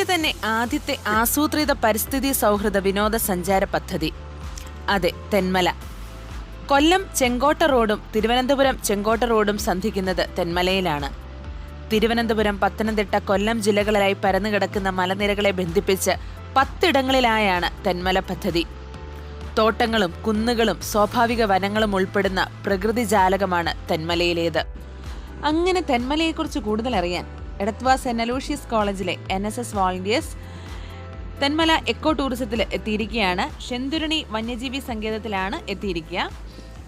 രാജ്യത്തെ തന്നെ ആദ്യത്തെ ആസൂത്രിത പരിസ്ഥിതി സൗഹൃദ വിനോദസഞ്ചാര പദ്ധതി. അതെ തെന്മല. കൊല്ലം ചെങ്കോട്ട റോഡും തിരുവനന്തപുരം ചെങ്കോട്ട റോഡും സന്ധിക്കുന്നത് തെന്മലയിലാണ്. തിരുവനന്തപുരം പത്തനംതിട്ട കൊല്ലം ജില്ലകളിലായി പരന്നുകിടക്കുന്ന മലനിരകളെ ബന്ധിപ്പിച്ച് പത്തിടങ്ങളിലായാണ് തെന്മല പദ്ധതി. തോട്ടങ്ങളും കുന്നുകളും സ്വാഭാവിക വനങ്ങളും ഉൾപ്പെടുന്ന പ്രകൃതി ജാലകമാണ് തെന്മലയിലേത്. അങ്ങനെ തെന്മലയെക്കുറിച്ച് കൂടുതൽ അറിയാൻ എടത്വ സെന്റ് അലൂഷ്യസ് കോളേജിലെ N S S volunteers Thenmala eco ടൂറിസത്തിൽ എത്തിയിരിക്കുകയാണ്. ഷെന്തുരണി വന്യജീവി സങ്കേതത്തിലാണ് എത്തിയിരിക്കുക.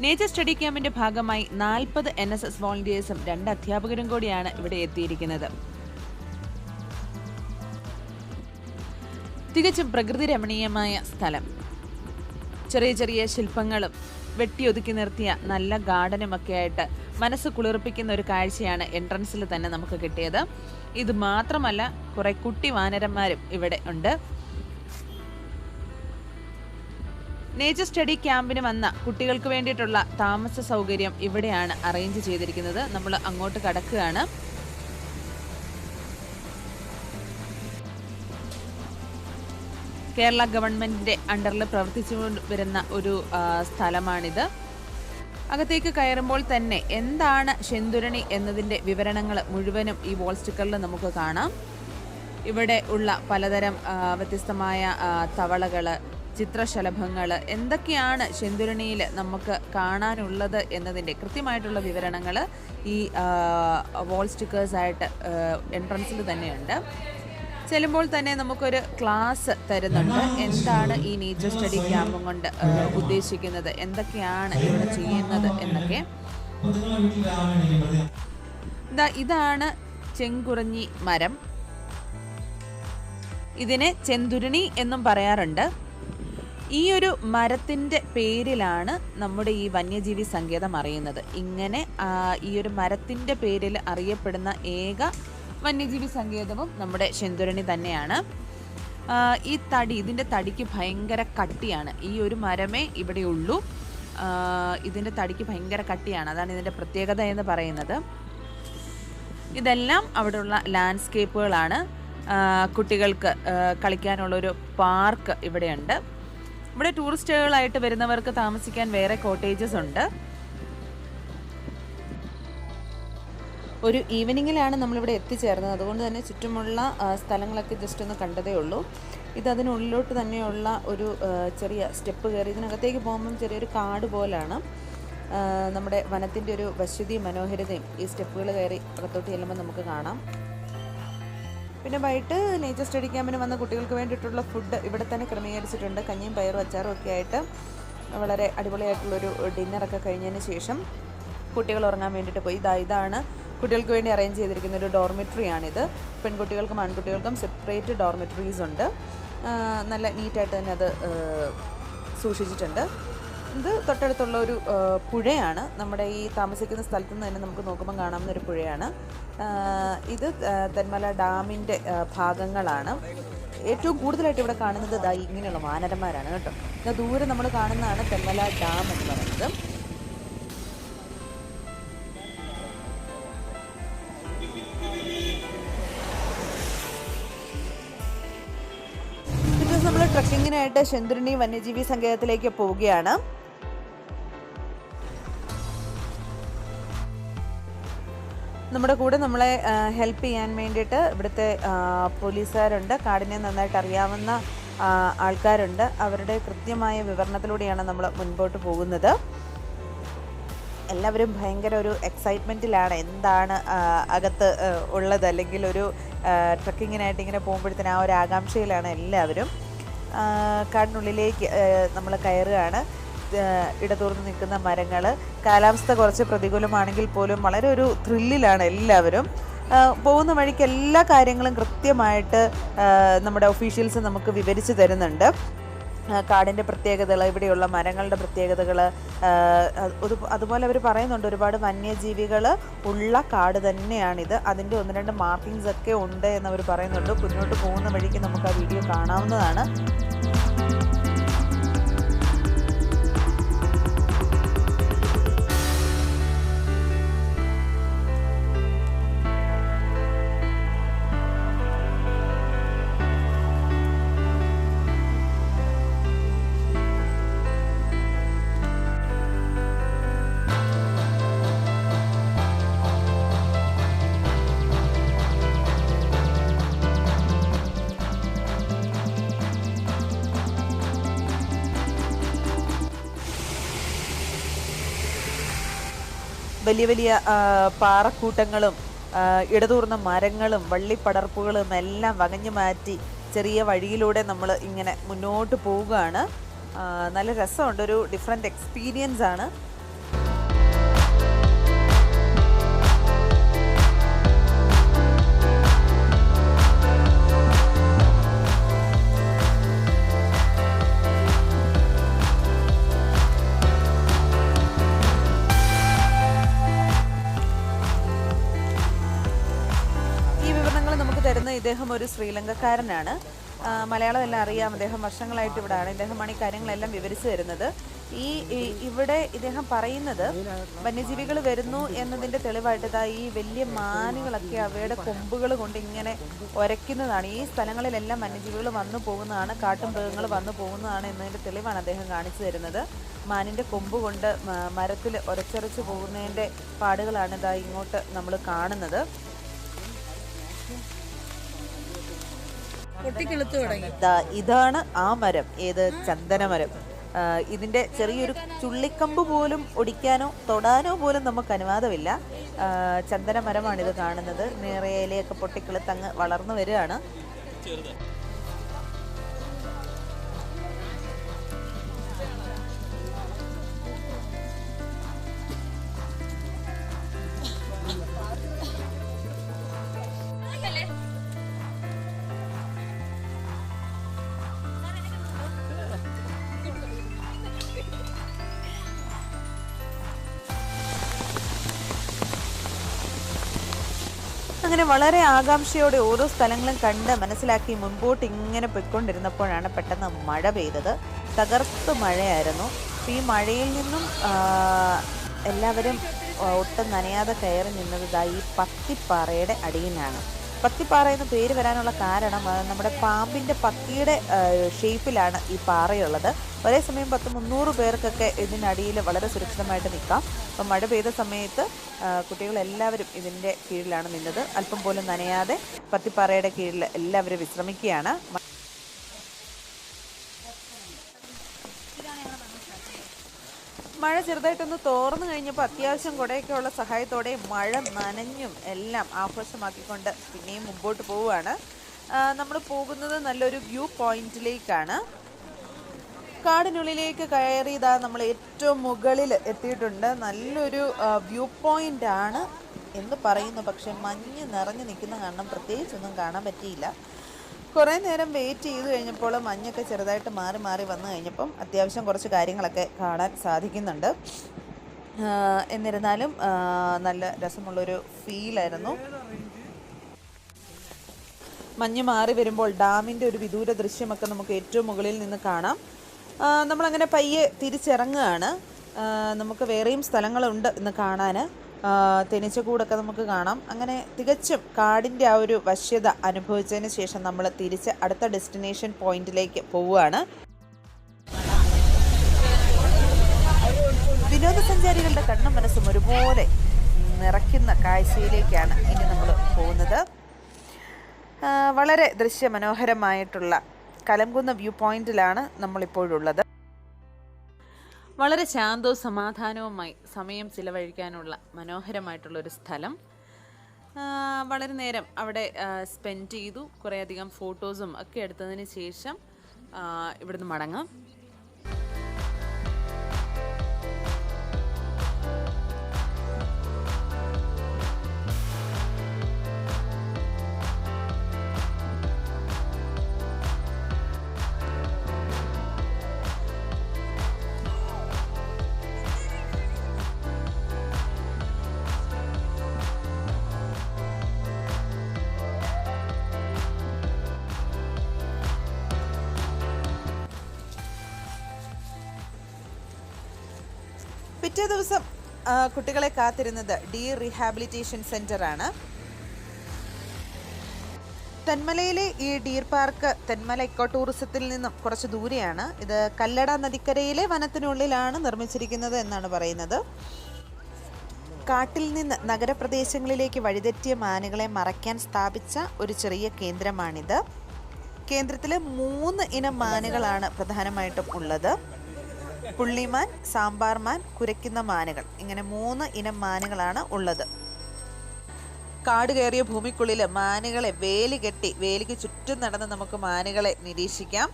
നേച്ചർ സ്റ്റഡി ക്യാമ്പിന്റെ ഭാഗമായി നാൽപ്പത് എൻ എസ് എസ് വോളണ്ടിയേഴ്സും രണ്ട് അധ്യാപകരും കൂടിയാണ് ഇവിടെ എത്തിയിരിക്കുന്നത്. തികച്ചും പ്രകൃതി രമണീയമായ സ്ഥലം. ചെറിയ ചെറിയ ശില്പങ്ങളും വെട്ടിയൊതുക്കി നിർത്തിയ നല്ല ഗാർഡനുമൊക്കെ ആയിട്ട് മനസ്സ് കുളിർപ്പിക്കുന്ന ഒരു കാഴ്ചയാണ് എൻട്രൻസിൽ തന്നെ നമുക്ക് കിട്ടിയത്. ഇത് മാത്രമല്ല കുറെ കുട്ടി വാനരന്മാരും ഇവിടെ ഉണ്ട്. നേച്ചർ സ്റ്റഡി ക്യാമ്പിന് വന്ന കുട്ടികൾക്ക് വേണ്ടിയിട്ടുള്ള താമസ സൗകര്യം ഇവിടെയാണ് അറേഞ്ച് ചെയ്തിരിക്കുന്നത്. നമ്മൾ അങ്ങോട്ട് കടക്കുകയാണ്. കേരള ഗവൺമെന്റിന്റെ അണ്ടറിൽ പ്രവർത്തിച്ചു വരുന്ന ഒരു സ്ഥലമാണിത്. അകത്തേക്ക് കയറുമ്പോൾ തന്നെ എന്താണ് ശെന്തുരണി എന്നതിന്റെ വിവരണങ്ങൾ മുഴുവനും ഈ വോൾ സ്റ്റിക്കറിൽ നമുക്ക് കാണാം. ഇവിടെ ഉള്ള പലതരം വ്യത്യസ്തമായ തവളകൾ ചിത്രശലഭങ്ങൾ എന്തൊക്കെയാണ് ശെന്തുരണിയിൽ നമുക്ക് കാണാനുള്ളത് എന്നതിന്റെ കൃത്യമായിട്ടുള്ള വിവരണങ്ങൾ ഈ വോൾ സ്റ്റിക്കേഴ്സായിട്ട് എൻട്രൻസിൽ തന്നെയുണ്ട്. ചെല്ലുമ്പോൾ തന്നെ നമുക്കൊരു ക്ലാസ് തരുന്നുണ്ട്. എന്താണ് ഈ നേച്ചർ സ്റ്റഡി ക്യാമ്പും കൊണ്ട് ഉദ്ദേശിക്കുന്നത്? എന്തൊക്കെയാണ് ഇവിടെ ചെയ്യുന്നത് എന്നൊക്കെ. ഇതാണ് ചെങ്കുറഞ്ഞി മരം. ഇതിനെ ചെന്തുരുണി എന്നും പറയാറുണ്ട്. ഈ ഒരു മരത്തിന്റെ പേരിലാണ് നമ്മുടെ ഈ വന്യജീവി സങ്കേതം അറിയുന്നത്. ഇങ്ങനെ ഈ ഒരു മരത്തിന്റെ പേരിൽ അറിയപ്പെടുന്ന ഏക വന്യജീവി സങ്കേതവും നമ്മുടെ ചെന്തുരണി തന്നെയാണ്. ഈ തടി ഇതിന്റെ തടിക്ക് ഭയങ്കര കട്ടിയാണ്. ഈ ഒരു മരമേ ഇവിടെ ഉള്ളൂ. ഇതിന്റെ തടിക്ക് ഭയങ്കര കട്ടിയാണ്. അതാണ് ഇതിന്റെ പ്രത്യേകത എന്ന് പറയുന്നത്. ഇതെല്ലാം അവിടെയുള്ള ലാൻഡ്സ്കേപ്പുകളാണ്. കുട്ടികൾക്ക് കളിക്കാനുള്ളൊരു പാർക്ക് ഇവിടെയുണ്ട്. ഇവിടെ ടൂറിസ്റ്റുകളായിട്ട് വരുന്നവർക്ക് താമസിക്കാൻ വേറെ കോട്ടേജസ് ഉണ്ട്. ഒരു ഈവനിങ്ങിലാണ് നമ്മളിവിടെ എത്തിച്ചേർന്നത്. അതുകൊണ്ട് തന്നെ ചുറ്റുമുള്ള സ്ഥലങ്ങളൊക്കെ ജസ്റ്റ് ഒന്ന് കണ്ടതേ ഉള്ളൂ. ഇത് അതിനുള്ളിലോട്ട് തന്നെയുള്ള ഒരു ചെറിയ സ്റ്റെപ്പ് കയറി. ഇതിനകത്തേക്ക് പോകുമ്പം ചെറിയൊരു കാട് പോലാണ്. നമ്മുടെ വനത്തിന്റെ ഒരു വശ്യതയും മനോഹരതയും ഈ സ്റ്റെപ്പുകൾ കയറി അകത്തോട്ട് ചെല്ലുമ്പോൾ നമുക്ക് കാണാം. പിന്നെ വൈകിട്ട് നേച്ചർ സ്റ്റഡി ക്യാമ്പിന് വന്ന കുട്ടികൾക്ക് വേണ്ടിയിട്ടുള്ള ഫുഡ് ഇവിടെ തന്നെ ക്രമീകരിച്ചിട്ടുണ്ട്. കഞ്ഞിയും പയറും അച്ചാറും ഒക്കെ ആയിട്ട് വളരെ അടിപൊളിയായിട്ടുള്ളൊരു ഡിന്നറൊക്കെ കഴിഞ്ഞതിന് ശേഷം കുട്ടികൾ ഉറങ്ങാൻ വേണ്ടിയിട്ട് പോയി. ഇതാ ഇതാണ് കുട്ടികൾക്ക് വേണ്ടി അറേഞ്ച് ചെയ്തിരിക്കുന്ന ഒരു ഡോർമെട്രി ആണിത്. പെൺകുട്ടികൾക്കും ആൺകുട്ടികൾക്കും സെപ്പറേറ്റ് ഡോർമെട്രീസ് ഉണ്ട്. നല്ല നീറ്റായിട്ട് തന്നെ അത് സൂക്ഷിച്ചിട്ടുണ്ട്. ഇത് തൊട്ടടുത്തുള്ള ഒരു പുഴയാണ്. നമ്മുടെ ഈ താമസിക്കുന്ന സ്ഥലത്തു നിന്ന് തന്നെ നമുക്ക് നോക്കുമ്പോൾ കാണാവുന്ന ഒരു പുഴയാണ്. ഇത് തെന്മല ഡാമിന്റെ ഭാഗങ്ങളാണ്. ഏറ്റവും കൂടുതലായിട്ട് ഇവിടെ കാണുന്നത് ഇതാ ഇങ്ങനെയുള്ള മാനരന്മാരാണ് കേട്ടോ. ദൂരെ നമ്മൾ കാണുന്നതാണ് തെന്മല ഡാം എന്ന് പറയുന്നത്. ട്രക്കിങ്ങിനായിട്ട് ശെന്തുരണി വന്യജീവി സങ്കേതത്തിലേക്ക് പോവുകയാണ്. നമ്മുടെ കൂടെ നമ്മളെ ഹെൽപ്പ് ചെയ്യാൻ വേണ്ടിയിട്ട് ഇവിടുത്തെ പോലീസുകാരുണ്ട്. കാടിനെ നന്നായിട്ട് അറിയാവുന്ന ആൾക്കാരുണ്ട്. അവരുടെ കൃത്യമായ വിവരണത്തിലൂടെയാണ് നമ്മൾ മുൻപോട്ട് പോകുന്നത്. എല്ലാവരും ഭയങ്കര ഒരു എക്സൈറ്റ്മെന്റിലാണ് എന്താണ് അകത്ത് ഉള്ളത്? അല്ലെങ്കിൽ ഒരു ട്രക്കിങ്ങിനായിട്ട് ഇങ്ങനെ പോകുമ്പോഴത്തേന് ആ ഒരു ആകാംക്ഷയിലാണ് എല്ലാവരും. കാടിനുള്ളിലേക്ക് നമ്മൾ കയറുകയാണ്. ഇടതൂർന്ന് നിൽക്കുന്ന മരങ്ങൾ കാലാവസ്ഥ കുറച്ച് പ്രതികൂലമാണെങ്കിൽ പോലും വളരെ ഒരു ത്രില്ലിലാണ് എല്ലാവരും. പോകുന്ന വഴിക്ക് എല്ലാ കാര്യങ്ങളും കൃത്യമായിട്ട് നമ്മുടെ ഒഫീഷ്യൽസ് നമുക്ക് വിവരിച്ചു തരുന്നുണ്ട്. കാടിന്റെ പ്രത്യേകതകൾ ഇവിടെയുള്ള മരങ്ങളുടെ പ്രത്യേകതകൾ അതുപോലെ അവർ പറയുന്നുണ്ട് ഒരുപാട് വന്യജീവികൾ ഉള്ള കാട് തന്നെയാണിത്. അതിന്റെ ഒന്ന് രണ്ട് മാർക്കിങ്സ് ഒക്കെ ഉണ്ട് എന്നവർ പറയുന്നുണ്ട്. മുന്നോട്ട് പോകുന്ന വഴിക്ക് നമുക്ക് ആ വീഡിയോ കാണാവുന്നതാണ്. വലിയ വലിയ പാറക്കൂട്ടങ്ങളും ഇടതൂർന്ന മരങ്ങളും വള്ളിപ്പടർപ്പുകളും എല്ലാം വകഞ്ഞു മാറ്റി ചെറിയ വഴിയിലൂടെ നമ്മൾ ഇങ്ങനെ മുന്നോട്ട് പോവുകയാണ്. നല്ല രസമുണ്ട്. ഒരു ഡിഫറെന്റ് എക്സ്പീരിയൻസ് ആണ്. ഇദ്ദേഹം ഒരു ശ്രീലങ്കക്കാരനാണ്. മലയാളം എല്ലാം അറിയാം. അദ്ദേഹം വർഷങ്ങളായിട്ട് ഇവിടെയാണ് ഇദ്ദേഹമാണ് ഈ കാര്യങ്ങളെല്ലാം വിവരിച്ചു തരുന്നത്. ഈ ഇവിടെ ഇദ്ദേഹം പറയുന്നത് വന്യജീവികൾ വരുന്നു എന്നതിന്റെ തെളിവായിട്ട് ഇതാ ഈ വലിയ മാനുകളൊക്കെ അവയുടെ കൊമ്പുകൾ കൊണ്ട് ഇങ്ങനെ ഒരയ്ക്കുന്നതാണ്. ഈ സ്ഥലങ്ങളിലെല്ലാം വന്യജീവികൾ വന്നു പോകുന്നതാണ്. കാട്ടുമൃഗങ്ങൾ വന്നു പോകുന്നതാണ് എന്നതിന്റെ തെളിവാണ് അദ്ദേഹം കാണിച്ചു തരുന്നത്. മാനിന്റെ കൊമ്പ് കൊണ്ട് മരത്തിൽ ഒരച്ചരച്ച് പോകുന്നതിന്റെ പാടുകളാണ് ഇതാ ഇങ്ങോട്ട് നമ്മൾ കാണുന്നത്. പൊട്ടിക്കിളുത്തു തുടങ്ങി. ഇതാണ് ആ മരം. ഏത്? ചന്ദനമരം. ഇതിന്റെ ചെറിയൊരു ചുള്ളിക്കമ്പ് പോലും ഒടിക്കാനോ തൊടാനോ പോലും നമുക്ക് അനുവാദമില്ല. ആ, ചന്ദനമരമാണ് ഇത് കാണുന്നത്. നിറയെ ഇലയൊക്കെ പൊട്ടിക്കിളുത്ത് അങ്ങ് വളർന്നു വരികയാണ്. അങ്ങനെ വളരെ ആകാംക്ഷയോടെ ഓരോ സ്ഥലങ്ങളും കണ്ട് മനസ്സിലാക്കി മുൻപോട്ട് ഇങ്ങനെ പൊയ്ക്കൊണ്ടിരുന്നപ്പോഴാണ് പെട്ടെന്ന് മഴ പെയ്തത്. തകർത്ത് മഴയായിരുന്നു. ഈ മഴയിൽ നിന്നും എല്ലാവരും ഒട്ടും നനയാതെ കയറി നിന്നത് ഈ പത്തിപ്പാറയുടെ അടിയിലാണ്. പത്തിപ്പാറ എന്ന് പേര് വരാനുള്ള കാരണം നമ്മുടെ പാമ്പിന്റെ പത്തിയുടെ ഷേപ്പിലാണ് ഈ പാറയുള്ളത്. ഒരേ സമയം പത്ത് മുന്നൂറ് പേർക്കൊക്കെ ഇതിനടിയിൽ വളരെ സുരക്ഷിതമായിട്ട് നിൽക്കാം. അപ്പം മഴ പെയ്ത സമയത്ത് കുട്ടികളെല്ലാവരും ഇതിന്റെ കീഴിലാണ് നിന്നത്. അല്പം പോലും നനയാതെ പത്തിപ്പാറയുടെ കീഴിൽ എല്ലാവരും വിശ്രമിക്കുകയാണ്. മഴ ചെറുതായിട്ടൊന്ന് തോർന്നു കഴിഞ്ഞപ്പോൾ അത്യാവശ്യം കുടയൊക്കെ ഉള്ള സഹായത്തോടെ മഴ നനഞ്ഞും എല്ലാം ആഘോഷമാക്കിക്കൊണ്ട് പിന്നെയും മുമ്പോട്ട് പോവുകയാണ്. നമ്മൾ പോകുന്നത് നല്ലൊരു വ്യൂ പോയിന്റിലേക്കാണ്. കാടിനുള്ളിലേക്ക് കയറിയതാ നമ്മൾ ഏറ്റവും മുകളിൽ എത്തിയിട്ടുണ്ട്. നല്ലൊരു വ്യൂ പോയിന്റ് ആണ് എന്ന് പറയുന്നു. പക്ഷെ മഞ്ഞ് നിറഞ്ഞു നിൽക്കുന്ന കാരണം പ്രത്യേകിച്ചൊന്നും കാണാൻ പറ്റിയില്ല. കുറേ നേരം വെയിറ്റ് ചെയ്ത് കഴിഞ്ഞപ്പോൾ മഞ്ഞൊക്കെ ചെറുതായിട്ട് മാറി മാറി വന്നു കഴിഞ്ഞപ്പം അത്യാവശ്യം കുറച്ച് കാര്യങ്ങളൊക്കെ കാണാൻ സാധിക്കുന്നുണ്ട്. എന്നിരുന്നാലും നല്ല രസമുള്ളൊരു ഫീലായിരുന്നു മഞ്ഞ് മാറി വരുമ്പോൾ ഡാമിന്റെ ഒരു വിദൂര ദൃശ്യമൊക്കെ നമുക്ക് ഏറ്റവും മുകളിൽ നിന്ന് കാണാം. നമ്മളങ്ങനെ പയ്യെ തിരിച്ചിറങ്ങുകയാണ്. നമുക്ക് വേറെയും സ്ഥലങ്ങളുണ്ട് ഇന്ന് കാണാൻ തെനിച്ചക്കൂടൊക്കെ നമുക്ക് കാണാം. അങ്ങനെ തികച്ചും കാടിന്റെ ആ ഒരു വശ്യത അനുഭവിച്ചതിന് ശേഷം നമ്മൾ തിരിച്ച് അടുത്ത ഡെസ്റ്റിനേഷൻ പോയിന്റിലേക്ക് പോവുകയാണ്. വിനോദസഞ്ചാരികളുടെ കണ്ണും മനസ്സും ഒരുപോലെ നിറയ്ക്കുന്ന കാഴ്ചയിലേക്കാണ് ഇനി നമ്മൾ പോകുന്നത്. വളരെ ദൃശ്യമനോഹരമായിട്ടുള്ള കലംകുന്ന വ്യൂ പോയിന്റിലാണ് നമ്മളിപ്പോഴുള്ളത്. വളരെ ശാന്തവും സമാധാനവുമായി സമയം ചിലവഴിക്കാനുള്ള മനോഹരമായിട്ടുള്ള ഒരു സ്ഥലം വളരെ നേരം അവിടെ സ്പെൻഡ് ചെയ്തു. കുറേയധികം ഫോട്ടോസും ഒക്കെ എടുത്തതിന് ശേഷം ഇവിടുന്ന് മടങ്ങാം. പിറ്റേ ദിവസം കുട്ടികളെ കാത്തിരുന്നത് ഡി റീഹാബിലിറ്റേഷൻ സെന്റർ ആണ് തെന്മലയിലെ ഈ ഡീർ പാർക്ക് തെന്മല ഇക്കോ ടൂറിസത്തിൽ നിന്നും കുറച്ച് ദൂരെയാണ്. ഇത് കല്ലട നദിക്കരയിലെ വനത്തിനുള്ളിലാണ് നിർമ്മിച്ചിരിക്കുന്നത് എന്നാണ് പറയുന്നത്. കാട്ടിൽ നിന്ന് നഗരപ്രദേശങ്ങളിലേക്ക് വഴിതെറ്റിയ മാനുകളെ മറയ്ക്കാൻ സ്ഥാപിച്ച ഒരു ചെറിയ കേന്ദ്രമാണിത്. കേന്ദ്രത്തിൽ മൂന്ന് ഇനം മാനുകളാണ് പ്രധാനമായിട്ടും ഉള്ളത്. പുള്ളിമാൻ സാമ്പാർമാൻ കുരയ്ക്കുന്ന മാനുകൾ. ഇങ്ങനെ മൂന്ന് ഇനം മാനുകളാണ് ഉള്ളത്. കാട് കയറിയ ഭൂമിക്കുള്ളിൽ മാനുകളെ വേലി കെട്ടി വേലിക്ക് ചുറ്റും നടന്ന് നമുക്ക് മാനുകളെ നിരീക്ഷിക്കാം.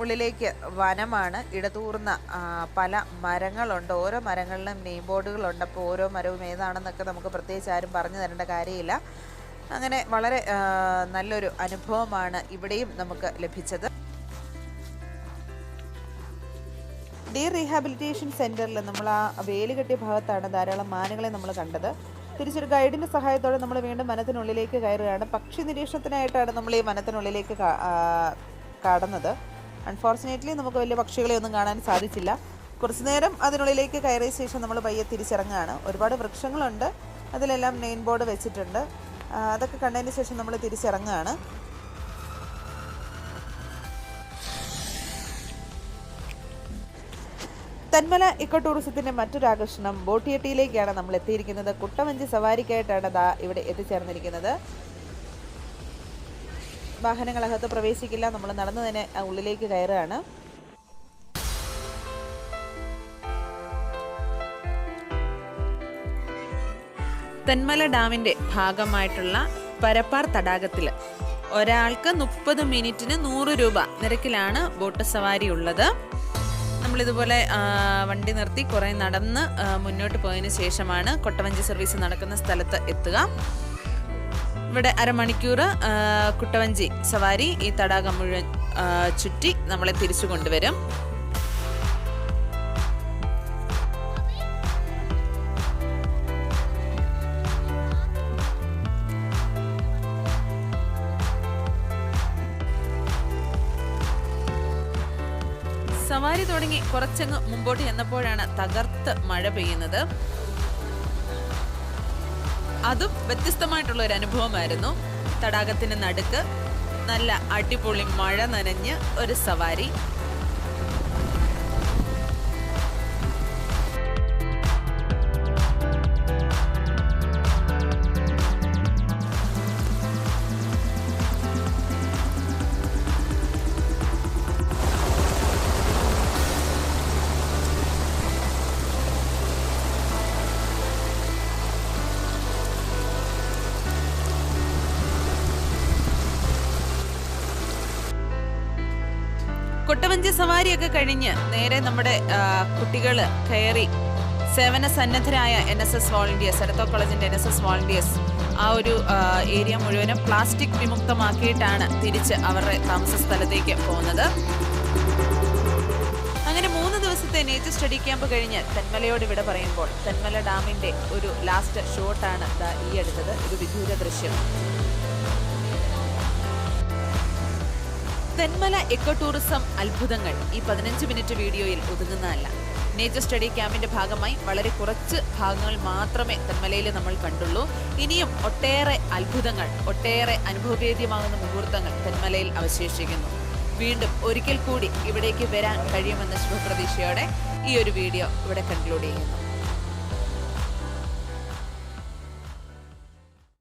ഉള്ളിലേക്ക് വനമാണ്. ഇടതൂർന്ന പല മരങ്ങളുണ്ട്. ഓരോ മരങ്ങളിലും നെയിം ബോർഡുകളുണ്ട്. അപ്പോൾ ഓരോ മരവും ഏതാണെന്നൊക്കെ നമുക്ക് പ്രത്യേകിച്ച് ആരും പറഞ്ഞു തരേണ്ട കാര്യമില്ല. അങ്ങനെ വളരെ നല്ലൊരു അനുഭവമാണ് ഇവിടെയും നമുക്ക് ലഭിച്ചത്. ഡീ റീഹാബിലിറ്റേഷൻ സെന്ററിൽ നമ്മൾ ആ വേലി കെട്ടിയ ഭാഗത്താണ് ധാരാളം മാനുകളെ നമ്മൾ കണ്ടത്. തിരിച്ചൊരു ഗൈഡിന്റെ സഹായത്തോടെ നമ്മൾ വീണ്ടും വനത്തിനുള്ളിലേക്ക് കയറുകയാണ്. പക്ഷി നിരീക്ഷണത്തിനായിട്ടാണ് നമ്മൾ ഈ വനത്തിനുള്ളിലേക്ക് കടന്നത്. അൺഫോർച്ചുനേറ്റ്ലി നമുക്ക് വലിയ പക്ഷികളെ ഒന്നും കാണാൻ സാധിച്ചില്ല. കുറച്ചു നേരം അതിനുള്ളിലേക്ക് കയറിയ ശേഷം നമ്മൾ പയ്യെ തിരിച്ചിറങ്ങുകയാണ്. ഒരുപാട് വൃക്ഷങ്ങളുണ്ട്. അതിലെല്ലാം നെയിൻ ബോർഡ് വെച്ചിട്ടുണ്ട്. അതൊക്കെ കണ്ടതിന് ശേഷം നമ്മൾ തിരിച്ചിറങ്ങുകയാണ്. തെന്മല ഇക്കോ ടൂറിസത്തിന്റെ മറ്റൊരു ബോട്ടിയട്ടിയിലേക്കാണ് നമ്മൾ എത്തിയിരിക്കുന്നത്. കുട്ടവഞ്ചി സവാരിക്കായിട്ടാണ് ദാ ഇവിടെ എത്തിച്ചേർന്നിരിക്കുന്നത്. വാഹനങ്ങളകത്ത് പ്രവേശിക്കില്ല. നമ്മൾ നടന്നു തന്നെ ഉള്ളിലേക്ക് കയറുകയാണ്. തെന്മല ഡാമിന്റെ ഭാഗമായിട്ടുള്ള പരപ്പാർ തടാകത്തിൽ ഒരാൾക്ക് മുപ്പത് മിനിറ്റിന് നൂറ് രൂപ നിരക്കിലാണ് ബോട്ട് സവാരി ഉള്ളത്. നമ്മളിതുപോലെ വണ്ടി നിർത്തി കുറേ നടന്ന് മുന്നോട്ട് പോയതിന് ശേഷമാണ് കൊട്ടവഞ്ചി സർവീസ് നടക്കുന്ന സ്ഥലത്ത് എത്തുക. ഇവിടെ അരമണിക്കൂർ കുട്ടവഞ്ചി സവാരി ഈ തടാകം മുഴുവൻ ചുറ്റി നമ്മളെ തിരിച്ചു കൊണ്ടുവരും. സവാരി തുടങ്ങി കുറച്ചങ്ങ് മുമ്പോട്ട് ചെന്നപ്പോഴാണ് തകർത്ത് മഴ പെയ്യുന്നത്. അതും വ്യത്യസ്തമായിട്ടുള്ള ഒരു അനുഭവമായിരുന്നു. തടാകത്തിന് നടുക്ക് നല്ല അടിപൊളി മഴ നനഞ്ഞ് ഒരു സവാരി. കൊട്ടവഞ്ചി സവാരിയൊക്കെ കഴിഞ്ഞ് നേരെ നമ്മുടെ കുട്ടികൾ കയറി സേവന സന്നദ്ധരായ N S S volunteers Edathua കോളേജിന്റെ എൻ എസ് എസ് വോളണ്ടിയേഴ്സ് ആ ഒരു ഏരിയ മുഴുവനും പ്ലാസ്റ്റിക് വിമുക്തമാക്കിയിട്ടാണ് തിരിച്ച് അവരുടെ താമസ സ്ഥലത്തേക്ക് പോകുന്നത്. അങ്ങനെ മൂന്ന് ദിവസത്തെ നേച്ചർ സ്റ്റഡി ക്യാമ്പ് കഴിഞ്ഞ് തെന്മലയോട് ഇവിടെ പറയുമ്പോൾ തെന്മല ഡാമിന്റെ ഒരു ലാസ്റ്റ് ഷോട്ടാണ് ഈ എടുത്തത് ഒരു വിദൂര ദൃശ്യം. തെന്മല എക്കോ ടൂറിസം അത്ഭുതങ്ങൾ ഈ പതിനഞ്ച് മിനിറ്റ് വീഡിയോയിൽ ഒതുങ്ങുന്നതല്ല. നേച്ചർ സ്റ്റഡി ക്യാമ്പിന്റെ ഭാഗമായി വളരെ കുറച്ച് ഭാഗങ്ങൾ മാത്രമേ തെന്മലയിൽ നമ്മൾ കണ്ടുള്ളൂ. ഇനിയും ഒട്ടേറെ അത്ഭുതങ്ങൾ ഒട്ടേറെ അനുഭവവേദ്യമാകുന്ന മുഹൂർത്തങ്ങൾ തെന്മലയിൽ അവശേഷിക്കുന്നു. വീണ്ടും ഒരിക്കൽ കൂടി ഇവിടേക്ക് വരാൻ കഴിയുമെന്ന ശുഭപ്രതീക്ഷയോടെ ഈ ഒരു വീഡിയോ ഇവിടെ കൺക്ലൂഡ് ചെയ്യുന്നു.